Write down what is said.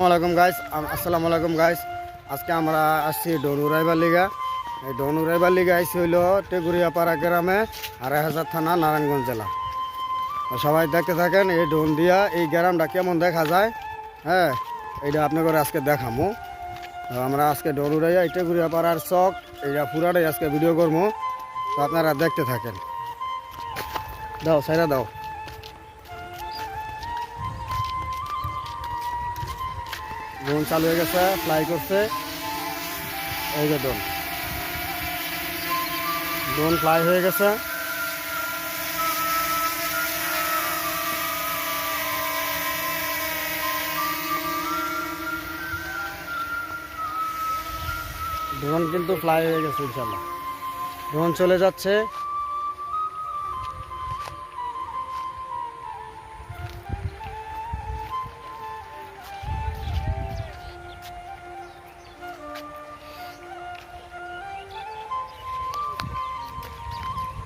আসসালামাইকুম গাইস আসসালামু আলাইকুম গাইস আজকে আমরা আসছি ডনুরাইবার লিগা। এই ডনুরাইবার লিগা আইসি হইল টেগুরিয়াপাড়া গ্রামে আড়াই হাজার থানা, নারায়ণগঞ্জ জেলা। সবাই দেখতে থাকেন এই ডোন দিয়া, এই গ্রামটা কেমন দেখা যায়? হ্যাঁ এইটা আপনাকে আজকে দেখামো। আমরা আজকে ডনুরাইয়া এই টেগুরিয়াপাড়ার চক, এইটা পুরাটাই আজকে ভিডিও করব তো আপনারা দেখতে থাকেন। দাও সাইরা দাও। ড্রোন চালু হয়ে গেছে ফ্লাই করছে। এই যে ড্রোন ড্রোন ফ্লাই হয়ে গেছে। ড্রোন কিন্তু ফ্লাই হয়ে গেছে, ইনশাল্লাহ। ড্রোন চলে যাচ্ছে।